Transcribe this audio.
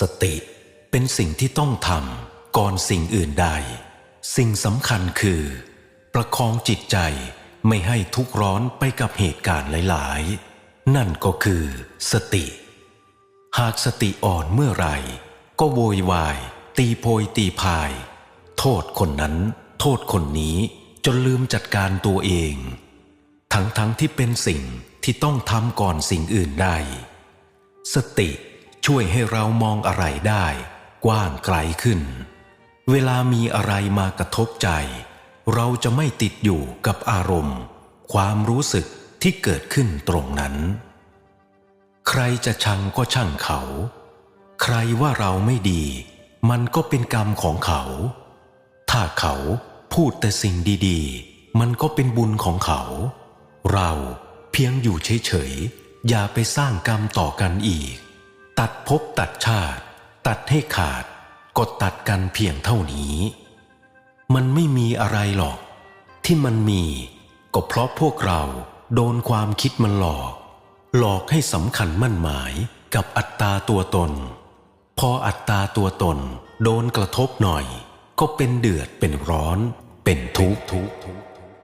สติเป็นสิ่งที่ต้องทำก่อนสิ่งอื่นใด สิ่งสำคัญคือ ประคองจิตใจไม่ให้ทุกร้อนไปกับเหตุการณ์หลาย ๆ นั่นก็คือ สติ หากสติอ่อนเมื่อไหร่ ก็โวยวาย ตีโพยตีพาย โทษคนนั้น โทษคนนี้จนลืมจัดการตัวเอง ทั้งๆทที่เป็นสิ่งที่ต้องทำก่อนสิ่งอื่นได้ สติ ช่วยให้เรามองอะไรได้ กว้างไกลขึ้น เวลามีอะไรมากระทบใจ เราจะไม่ติดอยู่กับอารมณ์ ความรู้สึกที่เกิดขึ้นตรงนั้น ใครจะชังก็ช่างเขา ใครว่าเราไม่ดี มันก็เป็นกรรมของเขา ถ้าเขาพูดแต่สิ่งดีๆ มันก็เป็นบุญของเขา เราเพียงอยู่เฉยๆ อย่าไปสร้างกรรมต่อกันอีก ตัดภพตัดชาติ ตัดให้ขาดก็ตัดกันเพียงเท่านี้ มันไม่มีอะไรหรอก ที่มันมีก็เพราะพวกเราโดนความคิดมันหลอก หลอกให้สำคัญมั่นหมายกับอัตตาตัวตน พออัตตาตัวตนโดนกระทบหน่อย ก็เป็นเดือดเป็นร้อน เป็นทุกข์ทุกข์ทุกข์